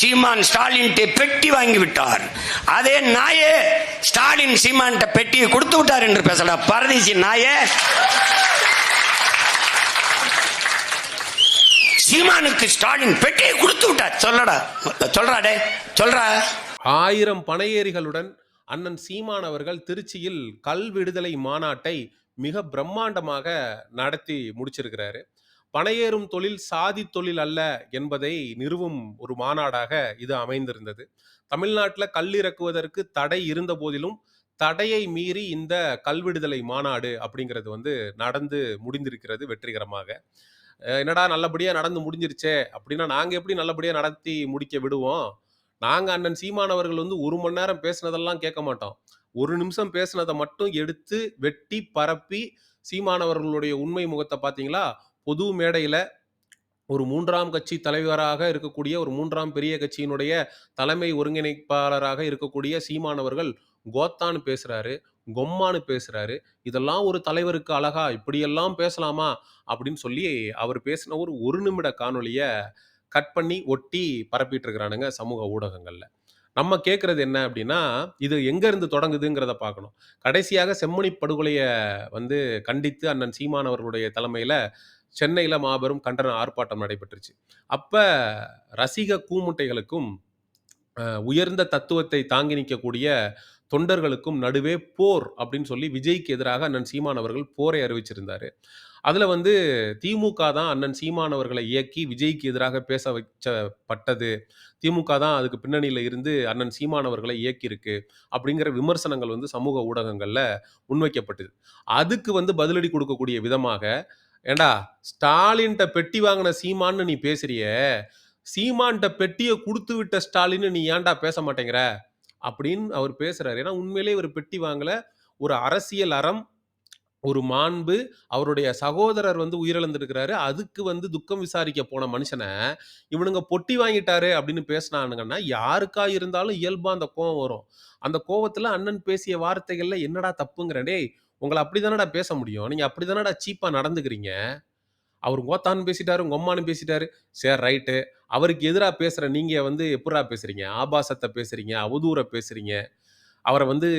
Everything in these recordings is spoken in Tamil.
சீமான் ஸ்டாலின் பெட்டி வாங்கி விட்டார் அதே நாயே ஸ்டாலின் சீமான் பெட்டியை கொடுத்து விட்டார் என்று பேசல பரதேசி நாயே. சீமானுக்கு ஸ்டாலின் பெட்டியை கொடுத்து விட்டார். சொல்லடா சொல்றா டே சொல்றா. ஆயிரம் பனையேறிகளுடன் அண்ணன் சீமான் அவர்கள் திருச்சியில் கல் விடுதலை மாநாட்டை மிக பிரம்மாண்டமாக நடத்தி முடிச்சிருக்கிறாரு. பனையேறும் தொழில் சாதி தொழில் அல்ல என்பதை நிறுவும் ஒரு மாநாடாக இது அமைந்திருந்தது. தமிழ்நாட்டில் கல் இறக்குவதற்கு தடை இருந்த போதிலும் தடையை மீறி இந்த கல்விடுதலை மாநாடு அப்படிங்கிறது வந்து நடந்து முடிந்திருக்கிறது வெற்றிகரமாக. என்னடா நல்லபடியாக நடந்து முடிஞ்சிருச்சே அப்படின்னா நாங்கள் எப்படி நல்லபடியாக நடத்தி முடிக்க விடுவோம்? நாங்கள் அண்ணன் சீமானவர்கள் வந்து ஒரு மணி நேரம் பேசுனதெல்லாம் கேட்க மாட்டோம். ஒரு நிமிஷம் பேசினதை மட்டும் எடுத்து வெட்டி பரப்பி சீமானவர்களுடைய உண்மை முகத்தை பார்த்தீங்களா? பொது மேடையில் ஒரு மூன்றாம் கட்சி தலைவராக இருக்கக்கூடிய ஒரு மூன்றாம் பெரிய கட்சியினுடைய தலைமை ஒருங்கிணைப்பாளராக இருக்கக்கூடிய சீமானவர்கள் கோத்தான்னு பேசுறாரு கொம்மான்னு பேசுறாரு. இதெல்லாம் ஒரு தலைவருக்கு அழகா இப்படியெல்லாம் பேசலாமா? அப்படின்னு சொல்லி அவர் பேசின ஒரு ஒரு நிமிட காணொலியை கட் பண்ணி ஒட்டி பரப்பிட்டு இருக்கிறானுங்க சமூக ஊடகங்கள்ல. நம்ம கேட்கறது என்ன அப்படின்னா இது எங்க இருந்து தொடங்குதுங்கிறத பார்க்கணும். கடைசியாக செம்மணி படுகொலைய வந்து கண்டித்து அண்ணன் சீமானவர்களுடைய தலைமையில் தலைமையில சென்னையில மாபெரும் கண்டன ஆர்ப்பாட்டம் நடைபெற்றுச்சு. அப்ப ரசிக கூமுட்டைகளுக்கும் அஹ், உயர்ந்த தத்துவத்தை தாங்கி நிற்கக்கூடிய தொண்டர்களுக்கும் நடுவே போர் அப்படின்னு சொல்லி விஜய்க்கு எதிராக அண்ணன் சீமான் அவர்கள் போரை அறிவிச்சிருந்தாரு. அதில் வந்து திமுக தான் அண்ணன் சீமான் அவர்களை இயக்கி விஜய்க்கு எதிராக பேச வச்சப்பட்டது திமுக தான் அதுக்கு பின்னணியில இருந்து அண்ணன் சீமான் அவர்களை இயக்கியிருக்கு அப்படிங்கிற விமர்சனங்கள் வந்து சமூக ஊடகங்கள்ல முன்வைக்கப்பட்டது. அதுக்கு வந்து பதிலடி கொடுக்கக்கூடிய விதமாக ஏண்டா ஸ்டாலின்ட்ட பெட்டி வாங்கின சீமான்னு நீ பேசுறிய? சீமான்ட்ட பெட்டியை கொடுத்து விட்ட ஸ்டாலின்னு நீ ஏன்டா பேச மாட்டேங்கிற? அப்படின்னு அவர் பேசுறாரு. ஏன்னா உண்மையிலேயே இவர் பெட்டி வாங்கல. ஒரு அரசியல் அறம் ஒரு மாண்பு அவருடைய சகோதரர் வந்து உயிரிழந்திருக்கிறாரு. அதுக்கு வந்து துக்கம் விசாரிக்க போன மனுஷனை இவனுங்க பொட்டி வாங்கிட்டாரு அப்படின்னு பேசினானுங்கன்னா யாருக்கா இருந்தாலும் இயல்பா அந்த கோவம் வரும். அந்த கோவத்துல அண்ணன் பேசிய வார்த்தைகள்ல என்னடா தப்புங்கிறேன் உங்களை அப்படி தானடா பேச முடியும்? நீங்கள் அப்படி தானடா சீப்பாக நடந்துக்கிறீங்க? அவர் கோத்தான்னு பேசிட்டாரு உங்க அம்மான்னு பேசிட்டாரு. சரி ரைட்டு அவருக்கு எதிராக பேசுகிற நீங்கள் வந்து எப்படா பேசுகிறீங்க ஆபாசத்தை பேசுகிறீங்க அவதூற பேசுகிறீங்க அவரை வந்து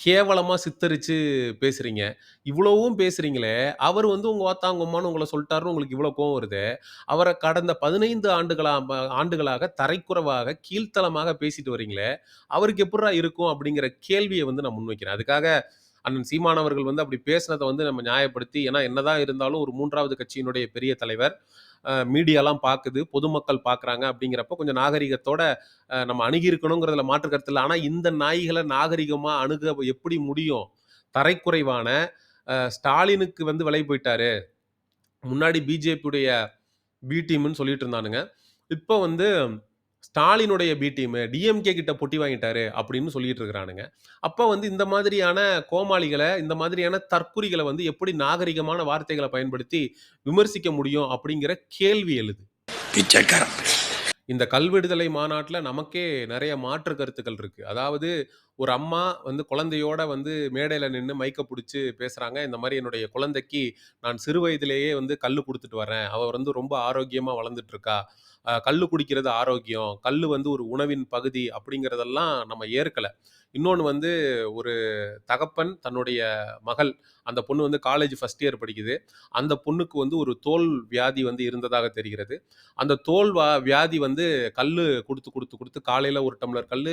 கேவலமாக சித்தரித்து பேசுகிறீங்க இவ்வளவும் பேசுகிறீங்களே அவர் வந்து உங்கள் ஓத்தா அம்மான்னு உங்களை சொல்லிட்டாருன்னு உங்களுக்கு இவ்வளோ கோவம் வருது. அவரை கடந்த பதினைந்து ஆண்டுகளாக ஆண்டுகளாக தரைக்குறைவாக கீழ்த்தலமாக பேசிட்டு வரீங்களே அவருக்கு எப்படிடா இருக்கும் அப்படிங்கிற கேள்வியை வந்து நான் முன்வைக்கிறேன். அதுக்காக அண்ணன் சீமானவர்கள் வந்து அப்படி பேசினதை வந்து நம்ம நியாயப்படுத்தி ஏன்னா என்னதான் இருந்தாலும் ஒரு மூன்றாவது கட்சியினுடைய பெரிய தலைவர் மீடியாலாம் பார்க்குது பொதுமக்கள் பார்க்குறாங்க அப்படிங்கிறப்ப கொஞ்சம் நாகரிகத்தோட நம்ம அணுகியிருக்கணுங்கிறதுல மாற்று கருத்து இல்லை. ஆனால் இந்த நாய்களை நாகரிகமாக அணுக எப்படி முடியும்? தரைக்குறைவான ஸ்டாலினுக்கு வந்து விலை போயிட்டாரு. முன்னாடி பிஜேபியுடைய பி டீம்னு சொல்லிட்டு இருந்தானுங்க. இப்போ வந்து ஸ்டாலினுடைய பி டீமு டிஎம்கே கிட்ட பொட்டி வாங்கிட்டாரு அப்படின்னு சொல்லிட்டு இருக்கிறானுங்க. அப்போ வந்து இந்த மாதிரியான கோமாளிகளை இந்த மாதிரியான தற்குறிகளை வந்து எப்படி நாகரிகமான வார்த்தைகளை பயன்படுத்தி விமர்சிக்க முடியும் அப்படிங்கிற கேள்வி எழுது. பிச்சைக்காரன். இந்த கல்விடுதலை மாநாட்டில் நமக்கே நிறைய மாற்று கருத்துக்கள் இருக்கு. அதாவது ஒரு அம்மா வந்து குழந்தையோட வந்து மேடையில் நின்று மைக்க பிடிச்சி பேசுறாங்க. இந்த மாதிரி என்னுடைய குழந்தைக்கு நான் சிறு வயதிலேயே வந்து கல் கொடுத்துட்டு வரேன். அவ வந்து ரொம்ப ஆரோக்கியமா வளர்ந்துட்டு இருக்கா அஹ் கல்லு குடிக்கிறது ஆரோக்கியம். கல் வந்து ஒரு உணவின் பகுதி அப்படிங்கிறதெல்லாம் நம்ம ஏற்கல. இன்னொன்று வந்து ஒரு தகப்பன் தன்னுடைய மகள் அந்த பொண்ணு வந்து காலேஜ் ஃபர்ஸ்ட் இயர் படிக்குது. அந்த பொண்ணுக்கு வந்து ஒரு தோல் வியாதி வந்து இருந்ததாக தெரிகிறது. அந்த தோல் வா வியாதி வந்து கல் கொடுத்து கொடுத்து கொடுத்து காலையில் ஒரு டம்ளர் கல்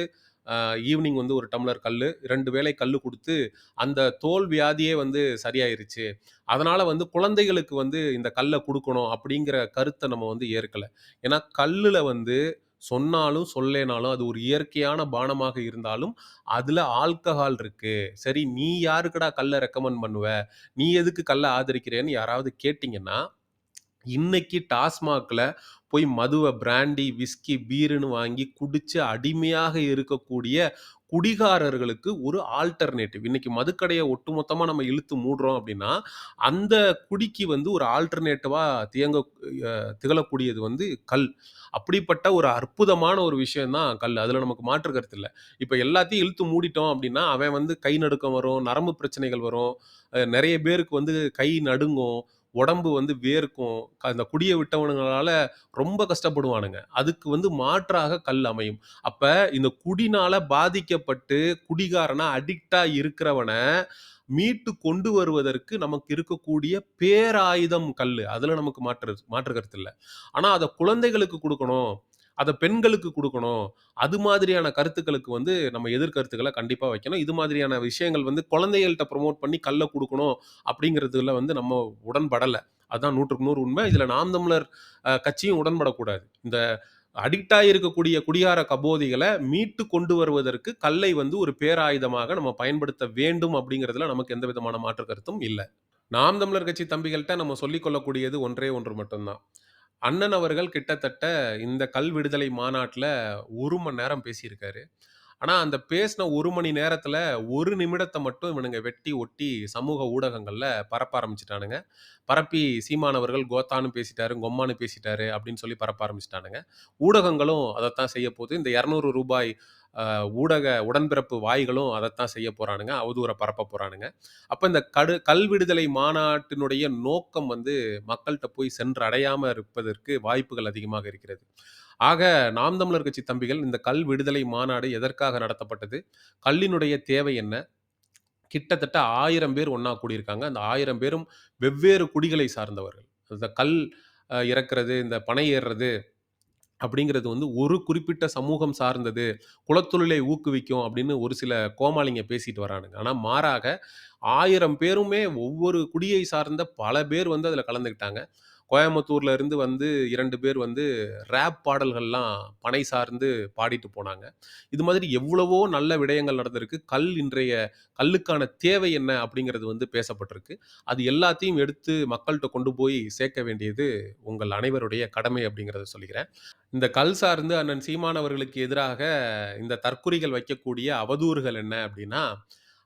ஈவினிங் வந்து ஒரு டம்ளர் கல் ரெண்டு வேளை கல் கொடுத்து அந்த தோல் வியாதியே வந்து சரியாயிருச்சு. அதனால் வந்து குழந்தைகளுக்கு வந்து இந்த கல்லை கொடுக்கணும் அப்படிங்கிற கருத்தை நம்ம வந்து ஏற்கலை. ஏன்னா கல்லில் வந்து சொன்னாலும் சொல்லேனாலும் அது ஒரு இயற்கையான பானமாக இருந்தாலும் அதுல ஆல்கஹால் இருக்கு. சரி நீ யாருக்கடா கல்லை ரெக்கமெண்ட் பண்ணுவ? நீ எதுக்கு கல்லை ஆதரிக்கிறேன்னு யாராவது கேட்டிங்கன்னா இன்னைக்கு டாஸ்மாக்ல போய் மதுவை பிராண்டி விஸ்கி பீருன்னு வாங்கி குடிச்சு அடிமையாக இருக்கக்கூடிய குடிகாரர்களுக்கு ஒரு ஆல்டர்னேட்டிவ். இன்னைக்கு மதுக்கடையை ஒட்டுமொத்தமாக நம்ம இழுத்து மூடுறோம் அப்படின்னா அந்த குடிக்கு வந்து ஒரு ஆல்டர்னேட்டிவாக தியங்க திகழக்கூடியது வந்து கல். அப்படிப்பட்ட ஒரு அற்புதமான ஒரு விஷயம் தான் கல். அதில் நமக்கு மாற்று கருத்து இல்லை. இப்போ எல்லாத்தையும் இழுத்து மூடிட்டோம் அப்படின்னா அவன் வந்து கை நடுக்கம் வரும் நரம்பு பிரச்சனைகள் வரும். நிறைய பேருக்கு வந்து கை நடுங்கும். உடம்பு வந்து வேர்க்கும். அந்த குடியை விட்டவனுங்களால ரொம்ப கஷ்டப்படுவானுங்க. அதுக்கு வந்து மாற்றாக கல் அமையும். அப்ப இந்த குடினால பாதிக்கப்பட்டு குடிகாரனா அடிக்டா இருக்கிறவனை மீட்டு கொண்டு வருவதற்கு நமக்கு இருக்கக்கூடிய பேராயுதம் கல் அதுல நமக்கு மாற்று மாற்று கருத்து இல்லை ஆனா அதை குழந்தைகளுக்கு கொடுக்கணும் அதை பெண்களுக்கு கொடுக்கணும். அது மாதிரியான கருத்துக்களுக்கு வந்து நம்ம எதிர்கருத்துக்களை கண்டிப்பாக வைக்கணும். இது மாதிரியான விஷயங்கள் வந்து குழந்தைகள்கிட்ட ப்ரமோட் பண்ணி கல்லை கொடுக்கணும் அப்படிங்கிறதுல வந்து நம்ம உடன்படலை. அதுதான் நூற்றுக்கு நூறு உண்மை. இதில் நாம் தமிழர் கட்சியும் உடன்படக்கூடாது. இந்த அடிக்டாக இருக்கக்கூடிய குடிகார கபோதிகளை மீட்டு கொண்டு வருவதற்கு கல்லை வந்து ஒரு பேராயுதமாக நம்ம பயன்படுத்த வேண்டும் அப்படிங்கிறதுல நமக்கு எந்த விதமான மாற்று கருத்தும் இல்லை. நாம் தமிழர் கட்சி தம்பிகள்கிட்ட நம்ம சொல்லிக் கொள்ளக்கூடியது ஒன்றே ஒன்று மட்டும்தான். அண்ணன் அவர்கள் கிட்டத்தட்ட இந்த கல் விடுதலை மாநாட்டில் ஒரு மணி நேரம் பேசியிருக்காரு. ஆனால் அந்த பேசின ஒரு மணி நேரத்தில் ஒரு நிமிடத்தை மட்டும் இவனுங்க வெட்டி ஒட்டி சமூக ஊடகங்களில் பரப்ப ஆரம்பிச்சிட்டானுங்க பரப்பி சீமானவர்கள் கோத்தான்னு பேசிட்டாரு, கொம்மான்னு பேசிட்டாரு அப்படின்னு சொல்லி பரப்ப ஆரம்பிச்சிட்டானுங்க ஊடகங்களும் அதைத்தான் செய்ய போகுது. இந்த இரநூறு ரூபாய் ஊடக உடன்பிறப்பு வாய்களும் அதைத்தான் செய்ய போகிறானுங்க அவதூற பரப்ப போகிறானுங்க அப்போ இந்த கடு கல் விடுதலை மாநாட்டினுடைய நோக்கம் வந்து மக்கள்கிட்ட போய் சென்று அடையாமல் இருப்பதற்கு வாய்ப்புகள் அதிகமாக இருக்கிறது. ஆக நாம் தமிழர் கட்சி தம்பிகள் இந்த கல் விடுதலை மாநாடு எதற்காக நடத்தப்பட்டது? கல்லினுடைய தேவை என்ன? கிட்டத்தட்ட ஆயிரம் பேர் ஒன்றா கூடியிருக்காங்க. அந்த ஆயிரம் பேரும் வெவ்வேறு குடிகளை சார்ந்தவர்கள். இந்த கல் இறக்கிறது இந்த பனை ஏறுறது அப்படிங்கிறது வந்து ஒரு குறிப்பிட்ட சமூகம் சார்ந்தது. குலத்தொழிலை ஊக்குவிக்கும் அப்படின்னு ஒரு சில கோமாளிங்க பேசிட்டு வரானுங்க. ஆனால் மாறாக ஆயிரம் பேருமே ஒவ்வொரு குடியை சார்ந்த பல பேர் வந்து அதில் கலந்துக்கிட்டாங்க. கோயம்புத்தூர்ல இருந்து வந்து 2 பேர் வந்து ராப் பாடல்கள்லாம் பனை சார்ந்து பாடிட்டு போனாங்க. இது மாதிரி எவ்வளவோ நல்ல விடயங்கள் நடந்திருக்கு. கல் இன்றைய கல்லுக்கான தேவை என்ன அப்படிங்கிறது வந்து பேசப்பட்டிருக்கு. அது எல்லாத்தையும் எடுத்து மக்கள்ட்ட கொண்டு போய் சேர்க்க வேண்டியது உங்கள் அனைவருடைய கடமை அப்படிங்கிறத சொல்லிக்கிறேன். இந்த கல் சார்ந்து அண்ணன் சீமான் அவர்களுக்கு எதிராக இந்த தற்குறிகள் வைக்கக்கூடிய அவதூறுகள் என்ன அப்படின்னா,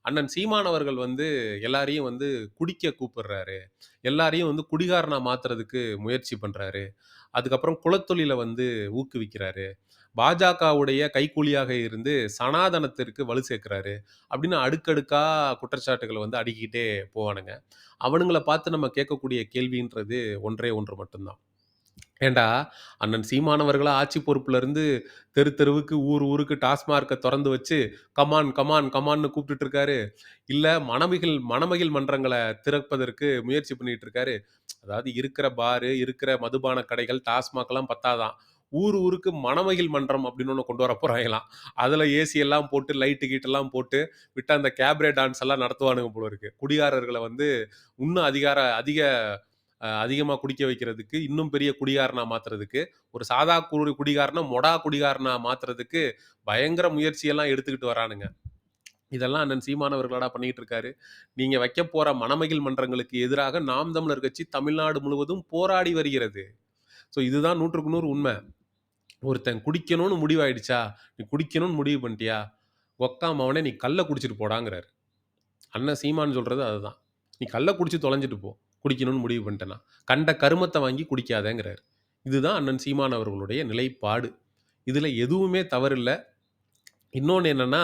அண்ணன் சீமான் அவர்கள் வந்து எல்லாரையும் வந்து குடிக்க கூப்பிடுறாரு. எல்லாரையும் வந்து குடிகாரனா மாத்துறதுக்கு முயற்சி பண்றாரு. அதுக்கப்புறம் குலத்தொழில வந்து ஊக்குவிக்கிறாரு. பாஜகவுடைய கைக்கூலியாக இருந்து சனாதனத்திற்கு வலு சேர்க்கிறாரு. அப்படின்னு அடுக்கடுக்கா குற்றச்சாட்டுகளை வந்து அடிக்கிட்டே போவானுங்க. அவனுங்களை பார்த்து நம்ம கேட்கக்கூடிய கேள்வின்றது ஒன்றே ஒன்று மட்டும்தான் ஏன்டா, அண்ணன் சீமான் ஆட்சி பொறுப்புலேருந்து தெரு தெருவுக்கு, ஊர் ஊருக்கு டாஸ்மார்க்கை திறந்து வச்சு, கமான், கமான், கமான்னு கூப்பிட்டுட்டு இருக்காரு. இல்லை மணமகிழ் மணமகிழ் மன்றங்களை திறப்பதற்கு முயற்சி பண்ணிட்டு இருக்காரு. அதாவது இருக்கிற பாரு, இருக்கிற மதுபான கடைகள், டாஸ்மாக்லாம் பத்தாதான் ஊர் ஊருக்கு மணமகிழ் மன்றம் அப்படின்னு ஒன்று கொண்டு வர போகிறாங்களாம் அதில் ஏசி எல்லாம் போட்டு, லைட்டு கீட்டெல்லாம் போட்டு, விட்டால் அந்த கேப்ரே டான்ஸ் எல்லாம் நடத்துவானுங்க போல இருக்கு. குடிகாரர்களை வந்து இன்னும் அதிகார அதிக அதிகமாக குடிக்க வைக்கிறதுக்கு, இன்னும் பெரிய குடிகாரனாக மாற்றுறதுக்கு ஒரு சாதா குடி குடிகாரன மொடா குடிகாரனாக மாற்றுறதுக்கு பயங்கர முயற்சியெல்லாம் எடுத்துக்கிட்டு வரானுங்க. இதெல்லாம் அண்ணன் சீமானவர்களாடா அவர்களாடா இருக்காரு. நீங்கள் வைக்க போகிற மணமகிழ் மன்றங்களுக்கு எதிராக நாம் தமிழர் கட்சி தமிழ்நாடு முழுவதும் போராடி வருகிறது. ஸோ இதுதான் நூற்றுக்கு நூறு உண்மை ஒருத்தன் குடிக்கணும்னு முடிவாயிடுச்சா, நீ குடிக்கணும்னு முடிவு பண்ணிட்டியா, ஒக்காம அவனே நீ கள்ள குடிச்சிட்டு போடாங்கிறாரு. அண்ணன் சீமான்னு சொல்கிறது அதுதான். நீ கள்ள குடிச்சு தொலைஞ்சிட்டு போ. குடிக்கணும்னு முடிவு பண்ணிட்டேன்னா. கண்ட கருமத்தை வாங்கி குடிக்காதேங்கிறார் இதுதான் அண்ணன் சீமான் அவர்களுடைய நிலைப்பாடு. இதில் எதுவுமே தவறில்லை இன்னொன்று என்னன்னா,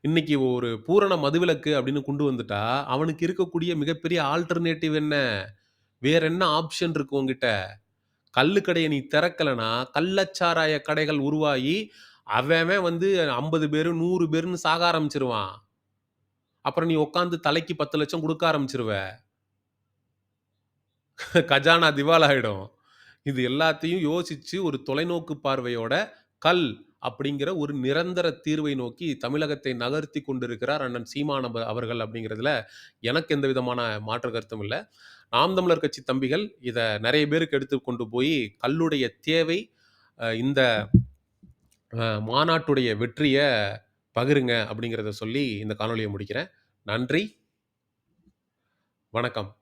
இன்னைக்கு ஒரு பூரண மதுவிலக்கு அப்படின்னு கொண்டு வந்துட்டா, அவனுக்கு இருக்கக்கூடிய மிகப்பெரிய ஆல்டர்னேட்டிவ் என்ன? வேற என்ன ஆப்ஷன் இருக்கு உங்ககிட்ட கல்லு கடையை நீ திறக்கலன்னா, கள்ளச்சாராய கடைகள் உருவாகி, அவன் வந்து 50 பேரு, நூறு பேருன்னு சாக ஆரம்பிச்சிருவான் அப்புறம் நீ உட்காந்து தலைக்கு 10 லட்சம் கொடுக்க ஆரம்பிச்சுருவ. கஜானா திவாலாயிடும். இது எல்லாத்தையும் யோசிச்சு ஒரு தொலைநோக்கு பார்வையோட கல் அப்படிங்கிற ஒரு நிரந்தர தீர்வை நோக்கி தமிழகத்தை நகர்த்தி கொண்டிருக்கிறார் அண்ணன் சீமான் அவ அவர்கள் அப்படிங்கிறதுல எனக்கு எந்த விதமான மாற்று கருத்தும் இல்ல. நாம் தமிழர் கட்சி தம்பிகள் இத நெறைய பேருக்கு எடுத்து கொண்டு போய் கல்லுடைய தேவை, அ இந்த அ மாநாட்டுடைய வெற்றிய பகிருங்க அப்படிங்கிறத சொல்லி இந்த காணொளிய முடிக்கிறேன். நன்றி. வணக்கம்.